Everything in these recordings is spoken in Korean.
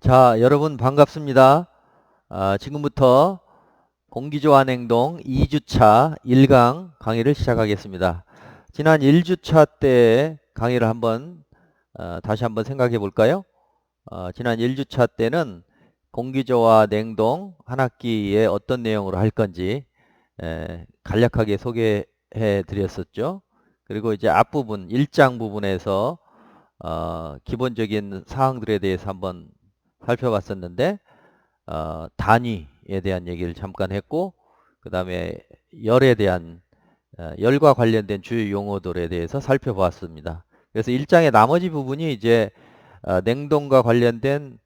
자, 여러분 반갑습니다. 아, 지금부터 공기조환 행동 2주차 1강 강의를 시작하겠습니다. 지난 1주차 때 강의를 한번 어, 다시 한번 생각해 볼까요? 어, 지난 1주차 때는 공기조와 냉동 한 학기에 어떤 내용으로 할 건지 에, 간략하게 소개해 드렸었죠. 그리고 이제 앞부분 1장 부분에서 어, 기본적인 사항들에 대해서 한번 살펴봤었는데 어, 단위에 대한 얘기를 잠깐 했고 그 다음에 열에 대한 어, 열과 관련된 주요 용어들에 대해서 살펴보았습니다. 그래서 1장의 나머지 부분이 이제 어, 냉동과 관련된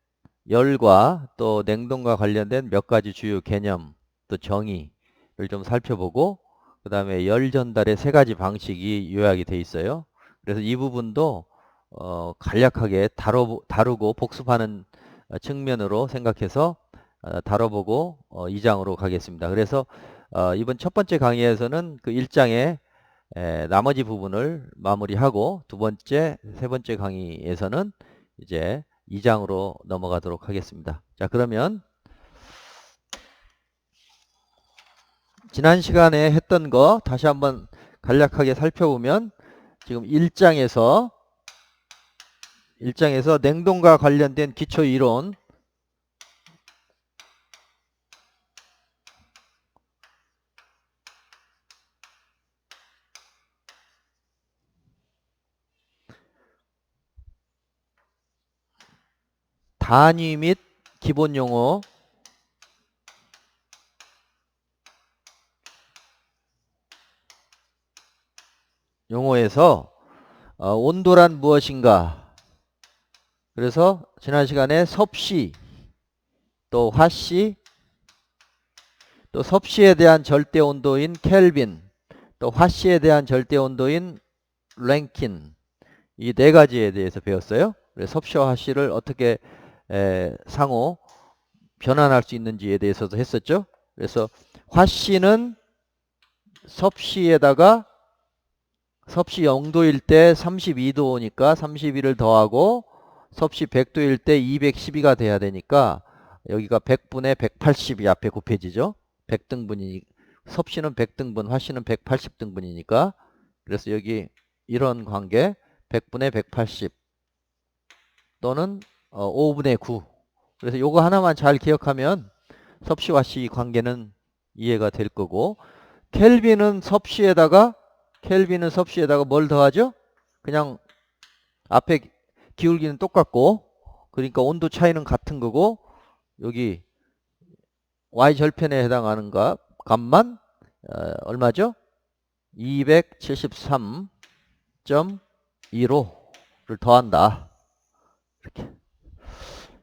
열과 또 냉동과 관련된 몇 가지 주요 개념 또 정의를 좀 살펴보고 그 다음에 열 전달의 세 가지 방식이 요약이 돼 있어요. 그래서 이 부분도 어, 간략하게 다루, 다루고 복습하는 어, 측면으로 생각해서 어, 다뤄보고 어, 2장으로 가겠습니다. 그래서 어, 이번 첫 번째 강의에서는 그 1장의 에, 나머지 부분을 마무리하고 두 번째, 세 번째 강의에서는 이제 2장으로 넘어가도록 하겠습니다. 자, 그러면 지난 시간에 했던 거 다시 한번 간략하게 살펴보면 지금 1장에서 1장에서 냉동과 관련된 기초 이론. 단위 및 기본 용어. 용어에서 어, 온도란 무엇인가 그래서 지난 시간에 섭씨 또 화씨 또 섭씨에 대한 절대 온도인 켈빈 또 화씨에 대한 절대 온도인 랭킨 이 네 가지에 대해서 배웠어요. 섭씨와 화씨를 어떻게 에, 상호 변환할 수 있는지에 대해서도 했었죠. 그래서 화씨는 섭씨에다가 섭씨 0도일 때 32도니까 32를 더하고 섭씨 100도일 때 212가 돼야 되니까 여기가 100분의 180이 앞에 곱해지죠. 100등분이 섭씨는 100등분, 화씨는 180등분이니까 그래서 여기 이런 관계 100분의 180 또는 어, 5분의 9 그래서 요거 하나만 잘 기억하면 섭씨와 씨 관계는 이해가 될 거고 켈빈은 섭씨에다가 켈빈은 섭씨에다가 뭘 더하죠? 그냥 앞에 기울기는 똑같고 그러니까 온도 차이는 같은 거고 여기 y 절편에 해당하는 값, 값만 어, 얼마죠? 273.15를 더한다. 이렇게.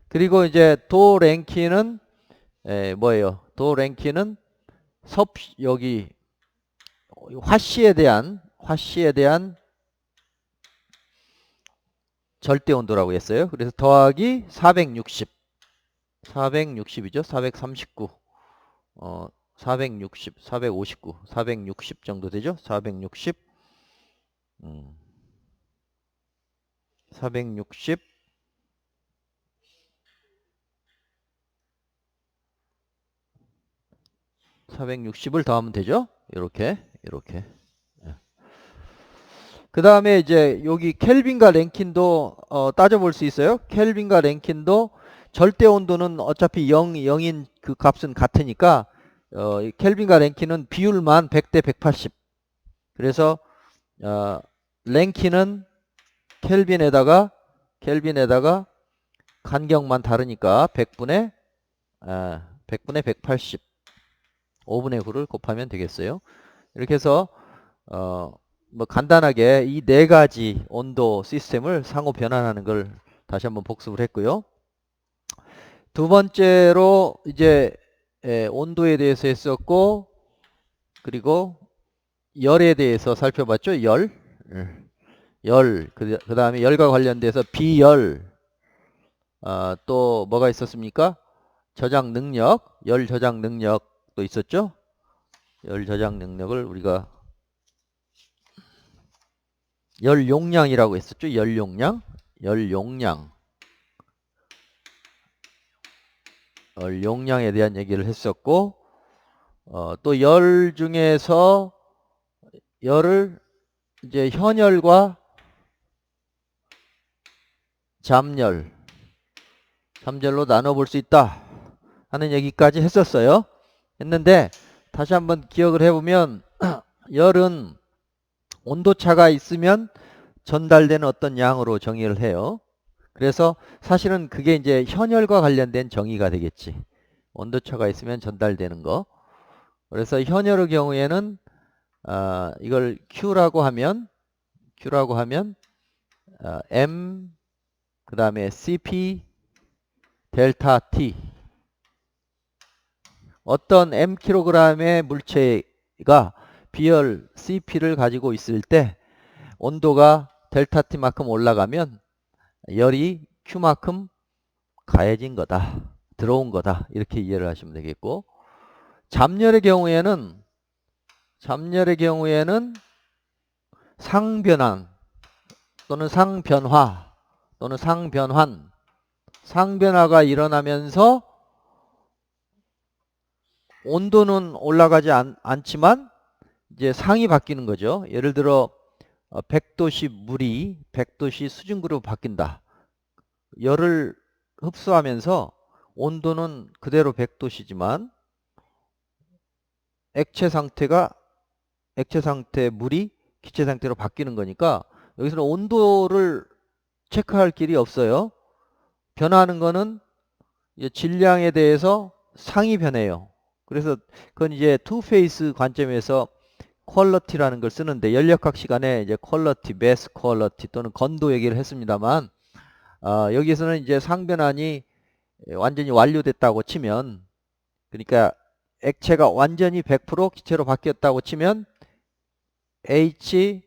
그리고 이제 도 랭키는 에, 뭐예요? 도 랭키는 섭 여기 화씨에 대한 화씨에 대한 절대 온도라고 했어요. 그래서 더하기 460. 460이죠. 439. 어, 460, 459, 460 정도 되죠. 460. 음. 460 460을 더하면 되죠. 이렇게 이렇게 그 다음에 이제 여기 켈빈과 랭킨도 어, 따져볼 수 있어요. 켈빈과 랭킨도 절대 온도는 어차피 0, 0인 그 값은 같으니까 어, 켈빈과 랭킨은 비율만 100대 180. 그래서 어, 랭킨은 켈빈에다가 켈빈에다가 간격만 다르니까 100분의 아, 100분의 180 5분의 9를 곱하면 되겠어요. 이렇게 해서 어, 뭐 간단하게 이 네 가지 온도 시스템을 상호 변환하는 걸 다시 한번 복습을 했고요. 두 번째로 이제 에, 온도에 대해서 했었고 그리고 열에 대해서 살펴봤죠. 열, 열, 그, 그 다음에 열과 관련돼서 비열, 어, 또 뭐가 있었습니까? 저장 능력, 열 저장 능력도 있었죠. 열 저장 능력을 우리가 열 용량이라고 했었죠. 열 용량, 열 용량. 열 용량에 대한 얘기를 했었고 어, 또 열 중에서 열을 이제 현열과 잠열, 잠열로 나눠 볼 수 있다 하는 얘기까지 했었어요. 했는데 다시 한번 기억을 해보면 열은 온도차가 있으면 전달되는 어떤 양으로 정의를 해요. 그래서 사실은 그게 이제 현열과 관련된 정의가 되겠지. 온도차가 있으면 전달되는 거. 그래서 현열의 경우에는 어, 이걸 Q라고 하면 Q라고 하면 어, M 그 다음에 CP 델타 T 어떤 M 킬로그램의 물체가 비열 CP를 가지고 있을 때 온도가 델타 T만큼 올라가면 열이 Q만큼 가해진 거다. 들어온 거다. 이렇게 이해를 하시면 되겠고 잠열의 경우에는 잠열의 경우에는 상변환 또는 상변화 또는 상변환 상변화가 일어나면서 온도는 올라가지 않, 않지만 이제 상이 바뀌는 거죠. 예를 들어 100도씨 어, 물이 100도씨 수증구로 바뀐다. 열을 흡수하면서 온도는 그대로 100도씨지만 액체 상태가 액체 상태 물이 기체 상태로 바뀌는 거니까 여기서는 온도를 체크할 길이 없어요. 변화하는 거는 질량에 대해서 상이 변해요. 그래서 그건 이제 투페이스 관점에서 퀄러티라는 걸 쓰는데 연력학 시간에 이제 퀄러티, 매스 퀄러티 또는 건도 얘기를 했습니다만 어, 여기서는 이제 상변환이 완전히 완료됐다고 치면 그러니까 액체가 완전히 100% 기체로 바뀌었다고 치면 HFG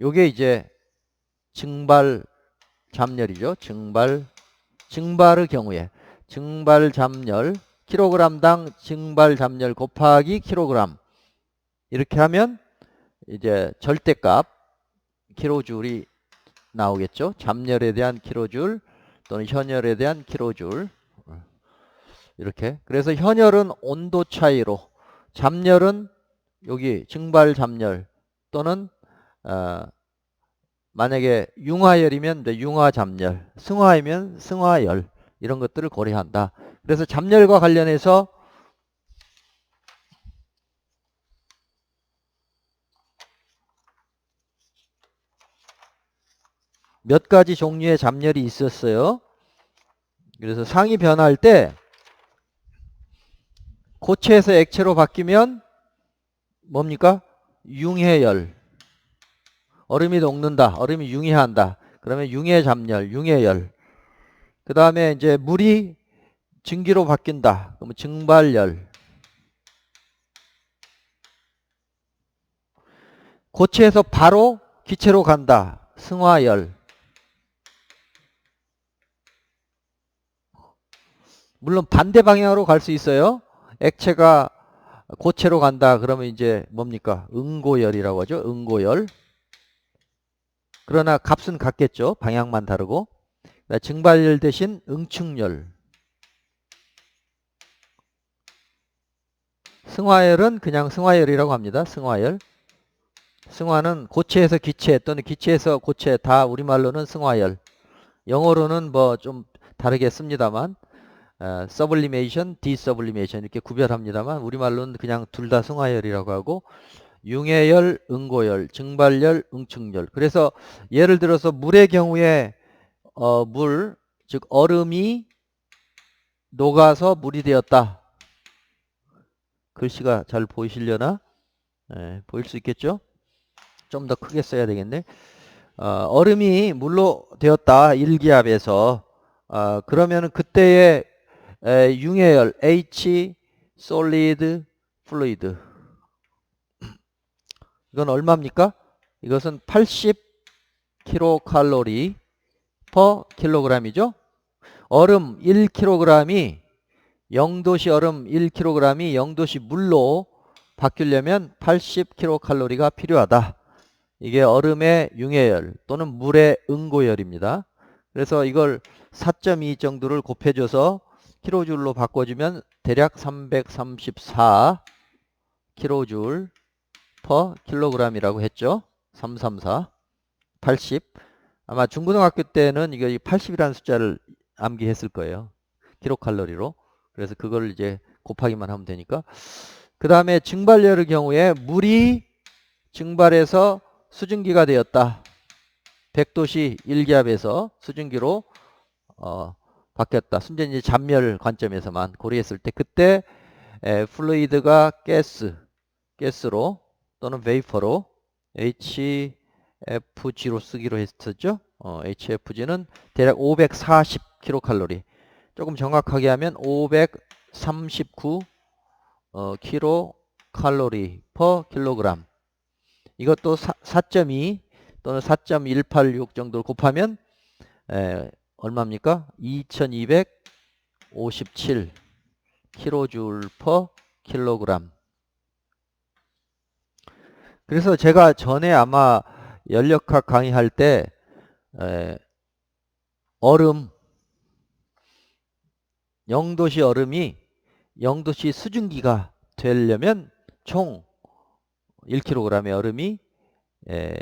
요게 이제 증발 잠열이죠. 증발 증발의 경우에 증발 잠열 킬로그램당 증발 잠열 곱하기 킬로그램. 이렇게 하면 이제 절대값 킬로줄이 나오겠죠. 잠열에 대한 킬로줄 또는 현열에 대한 킬로줄. 이렇게. 그래서 현열은 온도 차이로 잠열은 여기 증발 잠열 또는 어, 만약에 융화열이면 융화 잠열 승화이면 승화열 이런 것들을 고려한다 그래서 잠열과 관련해서 몇 가지 종류의 잠열이 있었어요. 그래서 상이 변할 때 고체에서 액체로 바뀌면 뭡니까? 융해열. 얼음이 녹는다. 얼음이 융해한다. 그러면 융해 잠열, 융해열. 그 다음에 이제 물이 증기로 바뀐다. 그러면 증발열. 고체에서 바로 기체로 간다. 승화열. 물론 반대 방향으로 갈 수 있어요. 액체가 고체로 간다 그러면 이제 뭡니까? 응고열이라고 하죠. 응고열. 그러나 값은 같겠죠. 방향만 다르고. 증발열 대신 응축열. 승화열은 그냥 승화열이라고 합니다. 승화열. 승화는 고체에서 기체 또는 기체에서 고체 다 우리말로는 승화열. 영어로는 뭐 좀 다르겠습니다만 어, 서블리메이션, 디서블리메이션 이렇게 구별합니다만 우리말로는 그냥 둘 다 승화열이라고 하고 융해열, 응고열, 증발열, 응축열. 그래서 예를 들어서 물의 경우에 어, 물, 즉 얼음이 녹아서 물이 되었다. 글씨가 잘 보이시려나? 네, 보일 수 있겠죠? 좀 더 크게 써야 되겠네. 어, 얼음이 물로 되었다. 일기압에서. 어, 그러면 그때의 에, 융해열 H 솔리드 플루이드 이건 얼마입니까? 이것은 80 킬로칼로리 퍼 킬로그램이죠. 얼음 1kg이 0도시 얼음 1kg이 0도시 물로 바뀌려면 80kcal가 필요하다. 이게 얼음의 융해열 또는 물의 응고열입니다. 그래서 이걸 4.2 정도를 곱해줘서 킬로줄로 바꿔주면 대략 334 킬로줄 퍼 킬로그램이라고 했죠. 334 80 아마 중고등학교 때는 이거 80이라는 숫자를 암기했을 거예요. 킬로칼로리로. 그래서 그걸 이제 곱하기만 하면 되니까. 그 다음에 증발열의 경우에 물이 증발해서 수증기가 되었다. 100도씨 1기압에서 수증기로 어, 바뀌었다. 순전 이제 잔멸 관점에서만 고려했을 때 그때 에, 플루이드가 가스, 가스로 또는 베이퍼로 HFG로 쓰기로 했었죠. 어, HFG는 대략 540 킬로칼로리. 조금 정확하게 하면 539 어, 킬로 칼로리 퍼 킬로그램. 이것도 4.2 또는 4.186 정도를 곱하면 에, 얼마입니까? 2257 킬로줄 퍼 킬로그램. 그래서 제가 전에 아마 연력학 강의할 때 에, 얼음 0도씨 얼음이 0도씨 수증기가 되려면 총 1kg의 얼음이 에,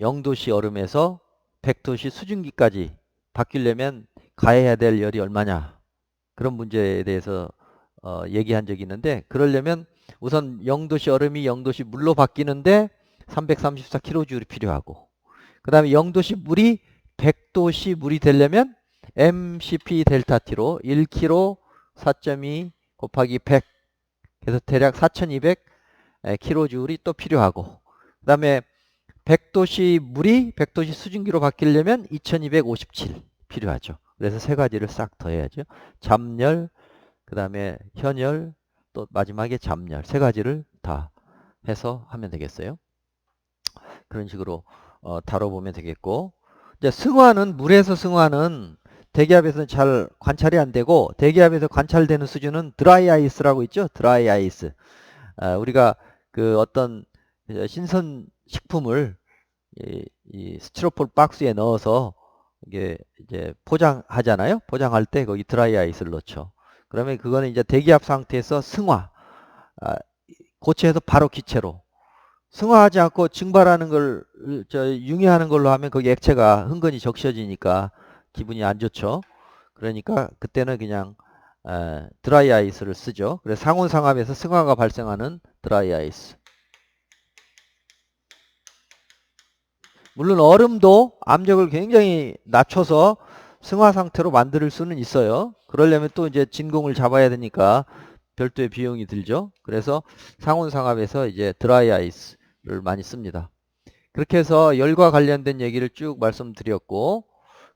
0도씨 얼음에서 100도씨 수증기까지 바뀌려면 가해야 될 열이 얼마냐? 그런 문제에 대해서 어, 얘기한 적이 있는데 그러려면 우선 0도씨 얼음이 0도씨 물로 바뀌는데 334kJ이 필요하고 그 다음에 0도씨 물이 100도씨 물이 되려면 MCP 델타 T로 1kg 4.2 곱하기 100 그래서 대략 4200kJ이 또 필요하고 그 다음에 100도씨 물이 100도씨 수증기로 바뀌려면 2257 필요하죠. 그래서 세 가지를 싹 더해야죠. 잠열, 그 다음에 현열, 또 마지막에 잠열 세 가지를 다 해서 하면 되겠어요. 그런 식으로 어, 다뤄보면 되겠고 이제 승화는 물에서 승화는 대기압에서는 잘 관찰이 안 되고 대기압에서 관찰되는 수준은 드라이 아이스라고 있죠. 드라이 아이스. 아, 우리가 그 어떤 신선 식품을 이, 이 스티로폴 박스에 넣어서 이게 이제 포장하잖아요. 포장할 때 거기 드라이 아이스를 넣죠. 그러면 그거는 이제 대기압 상태에서 승화, 아, 고체에서 바로 기체로 승화하지 않고 증발하는 걸, 저, 융해하는 걸로 하면 거기 액체가 흥건히 적셔지니까 기분이 안 좋죠. 그러니까 그때는 그냥 에, 드라이 아이스를 쓰죠. 그래서 상온 상압에서 승화가 발생하는 드라이 아이스. 물론 얼음도 압력을 굉장히 낮춰서 승화 상태로 만들 수는 있어요. 그러려면 또 이제 진공을 잡아야 되니까 별도의 비용이 들죠. 그래서 상온 상압에서 이제 드라이 아이스를 많이 씁니다. 그렇게 해서 열과 관련된 얘기를 쭉 말씀드렸고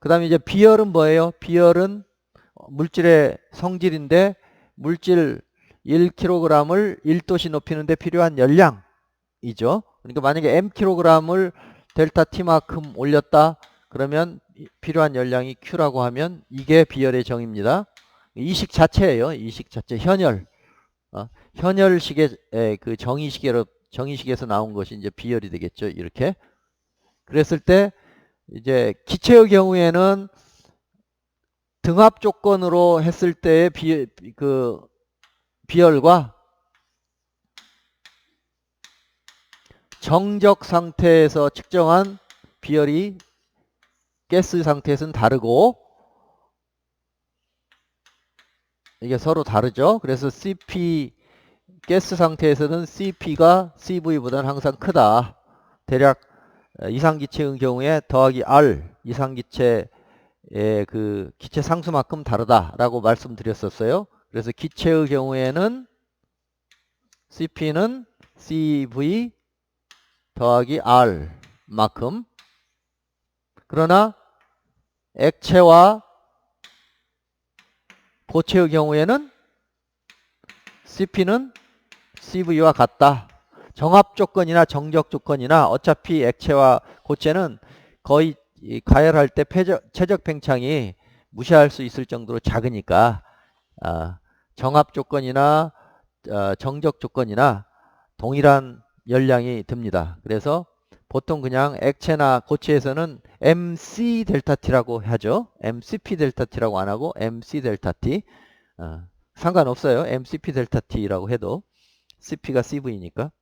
그 다음에 이제 비열은 뭐예요? 비열은 물질의 성질인데 물질 1kg을 1도씨 높이는데 필요한 열량이죠. 그러니까 만약에 mkg을 델타 T만큼 올렸다 그러면 필요한 열량이 Q라고 하면 이게 비열의 정입니다. 이식 자체예요. 이식 자체 현열. 어, 현열식의 에, 그 정의식으로 정의식에서 나온 것이 이제 비열이 되겠죠. 이렇게. 그랬을 때 이제 기체의 경우에는 등압 조건으로 했을 때의 비, 그 비열과 정적 상태에서 측정한 비열이 가스 상태에서는 다르고 이게 서로 다르죠. 그래서 CP 가스 상태에서는 CP가 CV보다는 항상 크다. 대략 이상기체의 경우에 더하기 R 이상기체의 그 기체 상수만큼 다르다라고 말씀드렸었어요. 그래서 기체의 경우에는 CP는 CV 더하기 R 만큼 그러나 액체와 고체의 경우에는 CP는 CV와 같다. 정합 조건이나 정적 조건이나 어차피 액체와 고체는 거의 가열할 때 폐적, 최적 팽창이 무시할 수 있을 정도로 작으니까 어, 정합 조건이나 어, 정적 조건이나 동일한 열량이 듭니다. 그래서 보통 그냥 액체나 고체에서는 MC 델타 T라고 하죠. MCP 델타 T라고 안 하고 MC 델타 T. 어, 상관없어요. MCP 델타 T라고 해도 CP가 CV니까.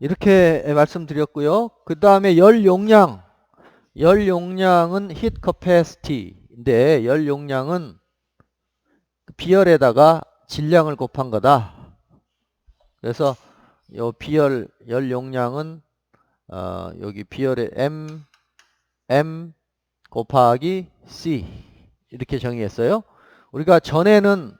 이렇게 말씀드렸고요. 그 다음에 열 용량. 열 용량은 heat capacity인데 열 용량은 비열에다가 질량을 곱한 거다. 그래서 요 비열 열 용량은 어, 여기 비열의 m m 곱하기 c 이렇게 정의했어요. 우리가 전에는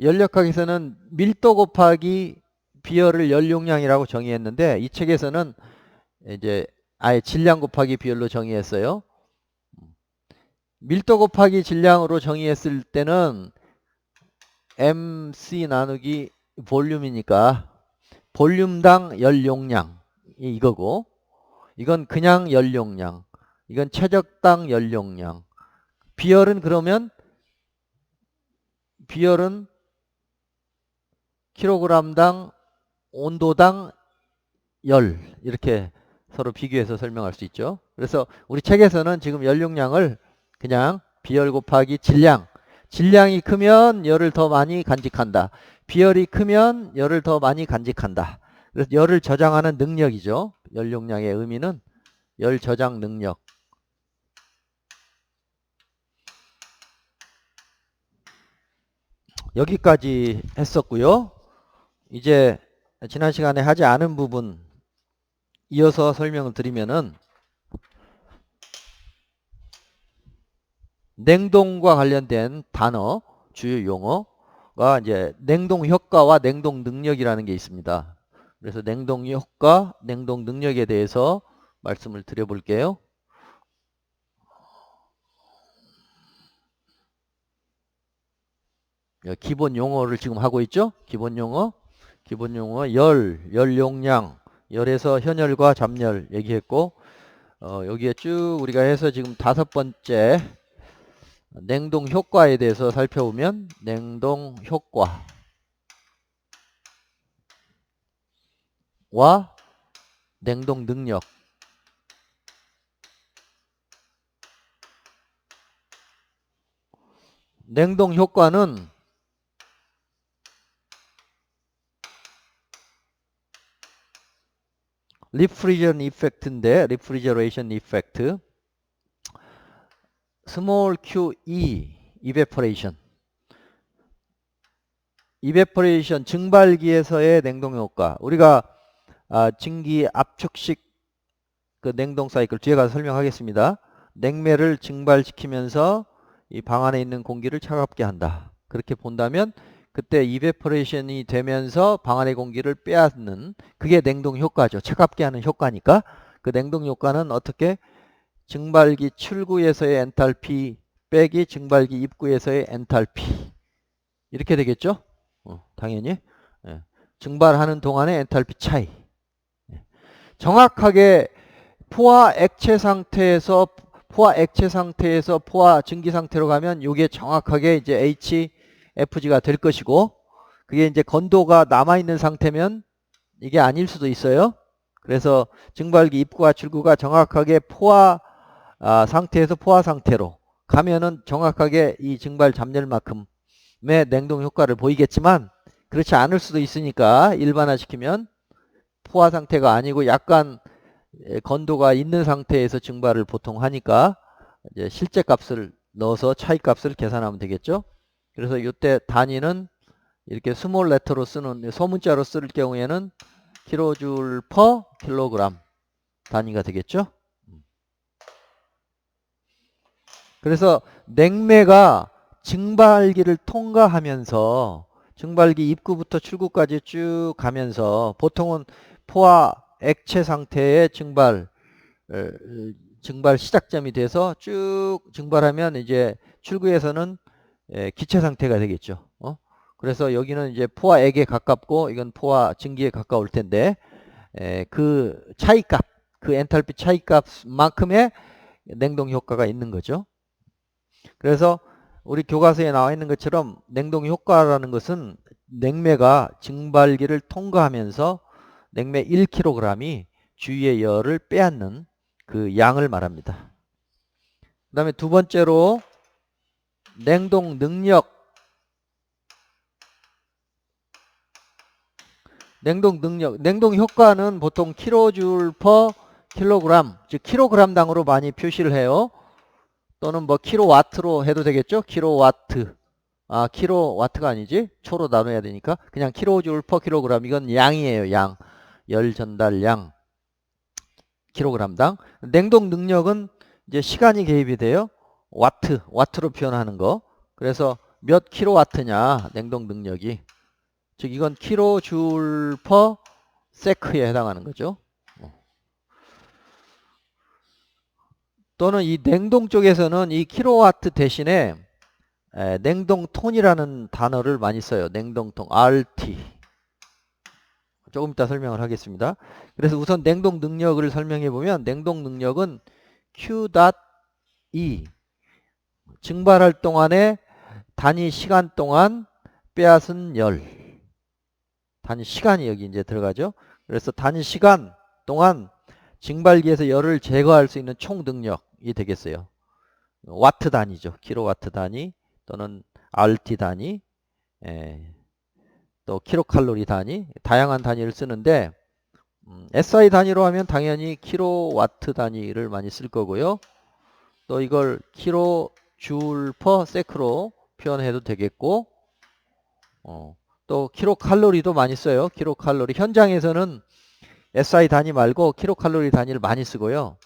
연력학에서는 밀도 곱하기 비열을 열 용량이라고 정의했는데 이 책에서는 이제 아예 질량 곱하기 비열로 정의했어요. 밀도 곱하기 질량으로 정의했을 때는 MC 나누기 볼륨이니까 볼륨당 열 용량이 이거고. 이건 그냥 열 용량. 이건 최적당 열 용량. 비열은 그러면 비열은 킬로그램당 온도당 열 이렇게 서로 비교해서 설명할 수 있죠. 그래서 우리 책에서는 지금 연용량을 그냥 비열 곱하기 질량 질량이 크면 열을 더 많이 간직한다. 비열이 크면 열을 더 많이 간직한다. 그래서 열을 저장하는 능력이죠. 연용량의 의미는 열 저장 능력. 여기까지 했었고요. 이제 지난 시간에 하지 않은 부분 이어서 설명을 드리면은 냉동과 관련된 단어, 주요 용어가 이제 냉동 효과와 냉동 능력이라는 게 있습니다. 그래서 냉동 효과, 냉동 능력에 대해서 말씀을 드려볼게요. 기본 용어를 지금 하고 있죠? 기본 용어. 기본 용어 열, 열 용량, 열에서 현열과 잡열 얘기했고 어, 여기에 쭉 우리가 해서 지금 다섯 번째 냉동 효과에 대해서 살펴보면 냉동 효과 와 냉동 능력. 냉동 효과는 리프리전 이펙트인데 리프리저레이션 이펙트 스몰 QE 이베퍼레이션 이베퍼레이션 증발기에서의 냉동 효과 우리가 아, 증기 압축식 그 냉동 사이클 뒤에 가서 설명하겠습니다. 냉매를 증발시키면서 이 방 안에 있는 공기를 차갑게 한다. 그렇게 본다면 그때 이베퍼레이션이 되면서 방 안의 공기를 빼앗는 그게 냉동 효과죠. 차갑게 하는 효과니까 그 냉동 효과는 어떻게 증발기 출구에서의 엔탈피 빼기 증발기 입구에서의 엔탈피 이렇게 되겠죠? 어, 당연히 예. 증발하는 동안의 엔탈피 차이 예. 정확하게 포화 액체 상태에서 포화 액체 상태에서 포화 증기 상태로 가면 이게 정확하게 이제 H FG가 될 것이고 그게 이제 건도가 남아있는 상태면 이게 아닐 수도 있어요. 그래서 증발기 입구와 출구가 정확하게 포화 아, 상태에서 포화 상태로 가면은 정확하게 이 증발 잡열만큼의 냉동 효과를 보이겠지만 그렇지 않을 수도 있으니까 일반화시키면 포화 상태가 아니고 약간 건도가 있는 상태에서 증발을 보통 하니까 이제 실제 값을 넣어서 차이 값을 계산하면 되겠죠. 그래서 이때 단위는 이렇게 스몰 레터로 쓰는 소문자로 쓸 경우에는 킬로줄 퍼 킬로그램 단위가 되겠죠. 그래서 냉매가 증발기를 통과하면서 증발기 입구부터 출구까지 쭉 가면서 보통은 포화 액체 상태의 증발 증발 시작점이 돼서 쭉 증발하면 이제 출구에서는 예, 기체 상태가 되겠죠. 어? 그래서 여기는 이제 포화액에 가깝고 이건 포화 증기에 가까울 텐데 에, 그 차이값, 그 엔탈피 차이값만큼의 냉동 효과가 있는 거죠. 그래서 우리 교과서에 나와 있는 것처럼 냉동 효과라는 것은 냉매가 증발기를 통과하면서 냉매 1kg이 주위의 열을 빼앗는 그 양을 말합니다. 그 다음에 두 번째로 냉동 능력. 냉동 능력. 냉동 효과는 보통 킬로줄 퍼 킬로그램 즉 킬로그램 당으로 많이 표시를 해요. 또는 뭐 킬로와트로 해도 되겠죠? 킬로와트. 아 킬로와트가 아니지? 초로 나눠야 되니까. 그냥 킬로줄 퍼 킬로그램. 이건 양이에요 양. 열 전달량 킬로그램당. 냉동 능력은 이제 시간이 개입이 돼요 와트 와트로 표현하는 거 그래서 몇 킬로와트냐 냉동 능력이 즉 이건 킬로줄 퍼 세크에 해당하는 거죠 또는 이 냉동 쪽에서는 이 킬로와트 대신에 에, 냉동톤이라는 단어를 많이 써요. 냉동통 RT. 조금 이따 설명을 하겠습니다. 그래서 우선 냉동 능력을 설명해 보면 냉동 능력은 Q.E 증발할 동안에 단위 시간 동안 빼앗은 열 단위 시간이 여기 이제 들어가죠. 그래서 단위 시간 동안 증발기에서 열을 제거할 수 있는 총 능력이 되겠어요. 와트 단위죠. 킬로와트 단위. 또는 RT 단위, 에, 또 킬로칼로리 단위, 다양한 단위를 쓰는데 음, SI 단위로 하면 당연히 킬로와트 단위를 많이 쓸 거고요. 또 이걸 킬로 줄 퍼 세크로 표현해도 되겠고 어, 또 킬로칼로리도 많이 써요. 킬로칼로리 현장에서는 SI 단위 말고 킬로칼로리 단위를 많이 쓰고요.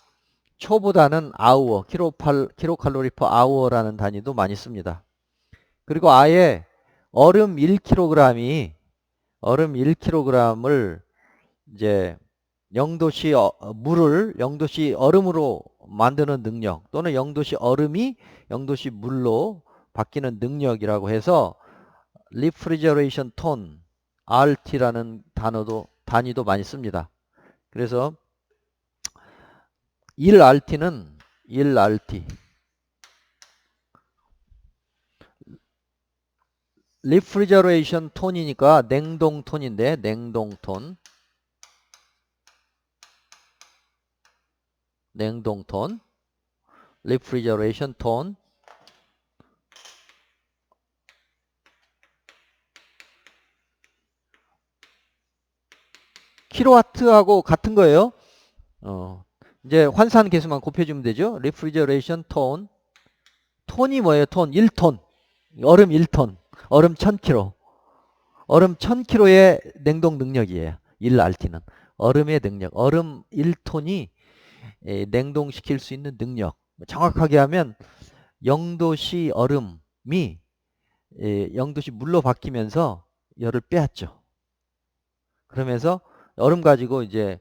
초보다는 아우어, 킬로팔, 킬로칼로리 퍼 아우어라는 단위도 많이 씁니다. 그리고 아예 얼음 1kg이 얼음 1kg을 이제 0도씨 어, 물을 0도씨 얼음으로 만드는 능력 또는 0도씨 얼음이 0도씨 물로 바뀌는 능력이라고 해서 refrigeration ton RT라는 단어도 단위도 많이 씁니다. 그래서 1RT는 1RT 리프리저레이션 톤이니까 냉동 톤인데 냉동 톤 냉동 톤 리프리저레이션 톤 킬로와트하고 같은 거예요. 어, 이제 환산 계수만 곱해주면 되죠. 리프리저레이션 톤 톤이 뭐예요? 톤 1톤 얼음 1톤 얼음 1000kg. 얼음 1000kg의 냉동 능력이에요. 1RT는. 얼음의 능력. 얼음 1톤이 냉동시킬 수 있는 능력. 정확하게 하면 0도씨 얼음이 0도씨 물로 바뀌면서 열을 빼앗죠. 그러면서 얼음 가지고 이제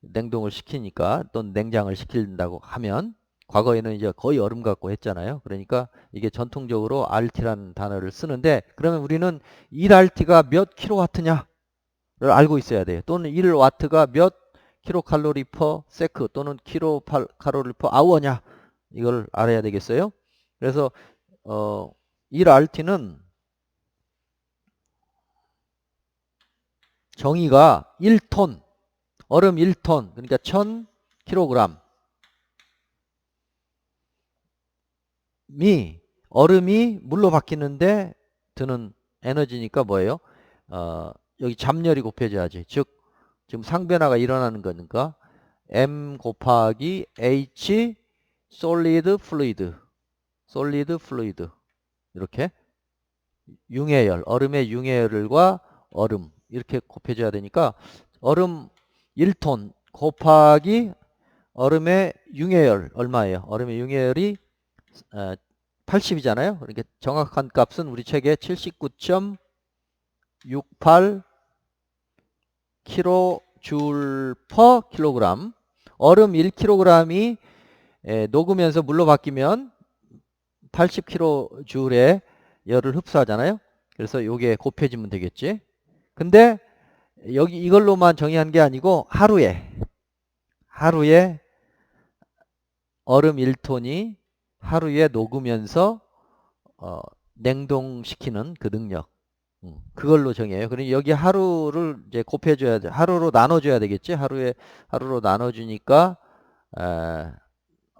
냉동을 시키니까 또 냉장을 시킨다고 하면 과거에는 이제 거의 얼음 갖고 했잖아요. 그러니까 이게 전통적으로 RT라는 단어를 쓰는데 그러면 우리는 1RT가 몇 킬로와트냐를 알고 있어야 돼요. 또는 1와트가 몇 킬로칼로리 퍼 세크 또는 킬로칼로리 퍼 아워냐 이걸 알아야 되겠어요. 그래서 어 1RT는 정의가 1톤 얼음 1톤 그러니까 1000kg 미 얼음이 물로 바뀌는데 드는 에너지니까 뭐예요? 어, 여기 잡열이 곱해져야지. 즉 지금 상변화가 일어나는 거니까 m 곱하기 h solid fluid solid fluid 이렇게 융해열 얼음의 융해열과 얼음 이렇게 곱해져야 되니까 얼음 1톤 곱하기 얼음의 융해열 얼마예요? 얼음의 융해열이 80이잖아요. 그러니까 정확한 값은 우리 책에 79.68 kJ per 킬로그램. 얼음 1kg이 녹으면서 물로 바뀌면 80kJ의 열을 흡수하잖아요. 그래서 요게 곱해지면 되겠지. 근데 여기 이걸로만 정의한 게 아니고 하루에 하루에 얼음 1톤이 하루에 녹으면서 어, 냉동시키는 그 능력 음, 그걸로 정해요. 그러니 여기 하루를 이제 곱해줘야 돼. 하루로 나눠줘야 되겠지. 하루에 하루로 나눠주니까 에,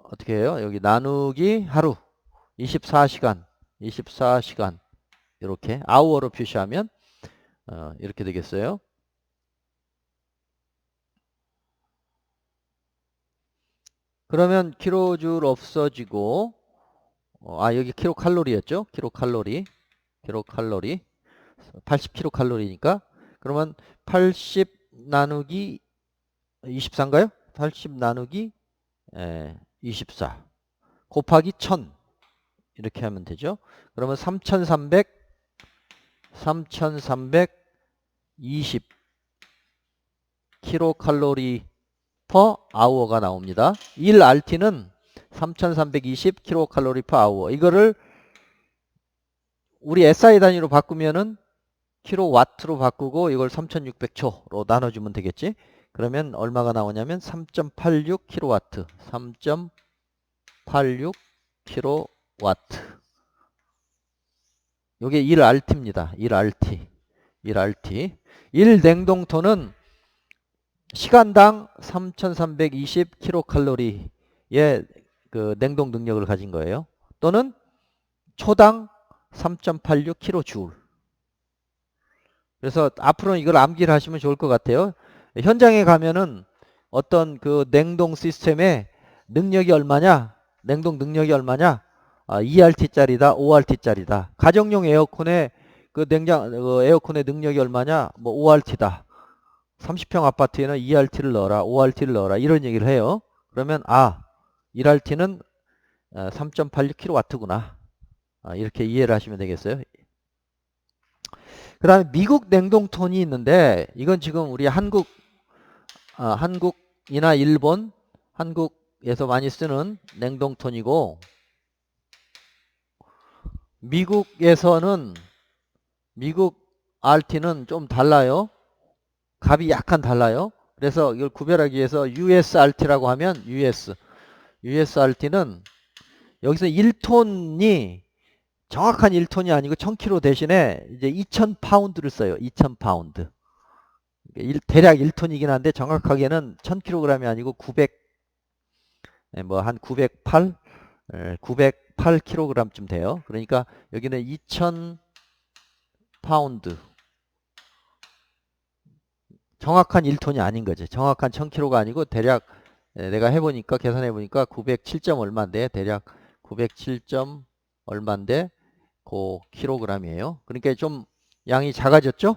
어떻게 해요? 여기 나누기 하루 24시간 24시간 이렇게 아우어로 표시하면 어, 이렇게 되겠어요. 그러면 킬로줄 없어지고 어, 아 여기 킬로칼로리였죠? 킬로칼로리 킬로칼로리 80킬로칼로리니까 그러면 80 나누기 24인가요? 80 나누기 에, 24 곱하기 1000 이렇게 하면 되죠. 그러면 3300 3320 킬로칼로리 퍼 아워가 나옵니다. 1RT는 3320 킬로칼로리 퍼 아워. 이거를 우리 SI 단위로 바꾸면은 킬로와트로 바꾸고 이걸 3600초로 나눠주면 되겠지. 그러면 얼마가 나오냐면 3.86 킬로와트. 3.86 킬로와트. 요게 1RT입니다. 1RT. 1RT. 1냉동토는 시간당 3320 킬로칼로리의 그 냉동 능력을 가진 거예요. 또는 초당 3.86 킬로줄. 그래서 앞으로는 이걸 암기를 하시면 좋을 것 같아요. 현장에 가면은 어떤 그 냉동 시스템의 능력이 얼마냐? 냉동 능력이 얼마냐? 아, 2RT짜리다, 5RT짜리다. 가정용 에어컨의 그 냉장 그 에어컨의 능력이 얼마냐? 뭐 5RT다. 30평 아파트에는 2RT를 넣어라, 5RT를 넣어라 이런 얘기를 해요. 그러면 아 1RT는 3.86kW구나. 아, 이렇게 이해를 하시면 되겠어요. 그 다음에 미국 냉동톤이 있는데 이건 지금 우리 한국 아, 한국이나 일본 한국에서 많이 쓰는 냉동톤이고 미국에서는 미국 RT는 좀 달라요. 값이 약간 달라요. 그래서 이걸 구별하기 위해서 USRT라고 하면 US USRT는 여기서 1톤이 정확한 1톤이 아니고 1000kg 대신에 이제 2000파운드를 써요. 2000파운드. 대략 1톤이긴 한데 정확하게는 1000kg이 아니고 900 뭐 한 908 908kg쯤 돼요. 그러니까 여기는 2000 파운드 정확한 1톤이 아닌 거지. 정확한 1000kg가 아니고 대략 내가 해보니까 계산해 보니까 907점 얼마인데 대략 907점 얼마인데 그 킬로그램이에요. 그러니까 좀 양이 작아졌죠?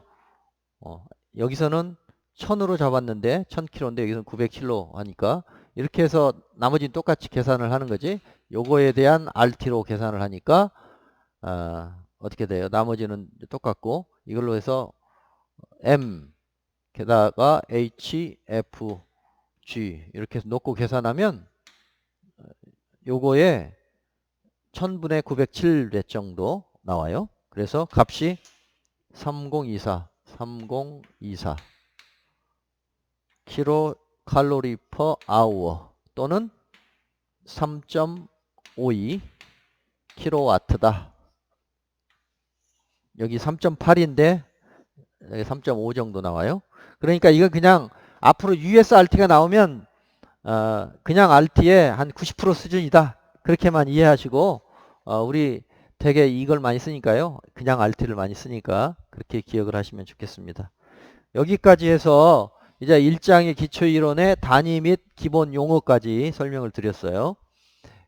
어, 여기서는 1000으로 잡았는데 1000kg인데 여기서는 900kg 하니까 이렇게 해서 나머지는 똑같이 계산을 하는 거지. 요거에 대한 RT로 계산을 하니까 어, 어떻게 돼요? 나머지는 똑같고 이걸로 해서 M 게다가 H, F, G 이렇게 놓고 계산하면 요거에 1000분의 907배 정도 나와요. 그래서 값이 3024, 3024 킬로 칼로리 퍼 아워 또는 3.52 킬로와트다. 여기 3.8인데 여기 3.5 정도 나와요. 그러니까 이거 그냥 앞으로 USRT가 나오면 어, 그냥 RT의 한 90% 수준이다. 그렇게만 이해하시고 어, 우리 되게 이걸 많이 쓰니까요. 그냥 RT를 많이 쓰니까 그렇게 기억을 하시면 좋겠습니다. 여기까지 해서 이제 1장의 기초이론의 단위 및 기본 용어까지 설명을 드렸어요.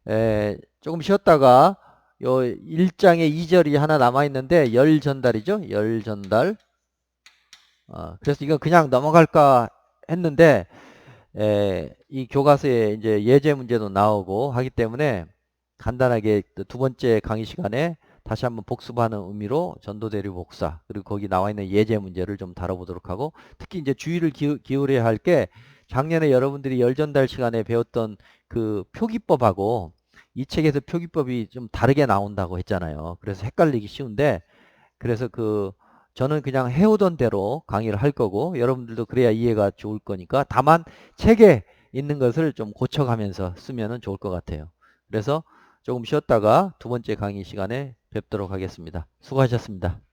에, 조금 쉬었다가 요 1장의 2절이 하나 남아있는데 열 전달이죠. 열 전달. 어, 그래서 이거 그냥 넘어갈까 했는데 에, 이 교과서에 이제 예제 문제도 나오고 하기 때문에 간단하게 두 번째 강의 시간에 다시 한번 복습하는 의미로 전도대류 복사 그리고 거기 나와 있는 예제 문제를 좀 다뤄보도록 하고 특히 이제 주의를 기울, 여야 할 게 작년에 여러분들이 열전달 시간에 배웠던 그 표기법하고 이 책에서 표기법이 좀 다르게 나온다고 했잖아요. 그래서 헷갈리기 쉬운데 그래서 그 저는 그냥 해오던 대로 강의를 할 거고 여러분들도 그래야 이해가 좋을 거니까 다만 책에 있는 것을 좀 고쳐가면서 쓰면 좋을 것 같아요. 그래서 조금 쉬었다가 두 번째 강의 시간에 뵙도록 하겠습니다. 수고하셨습니다.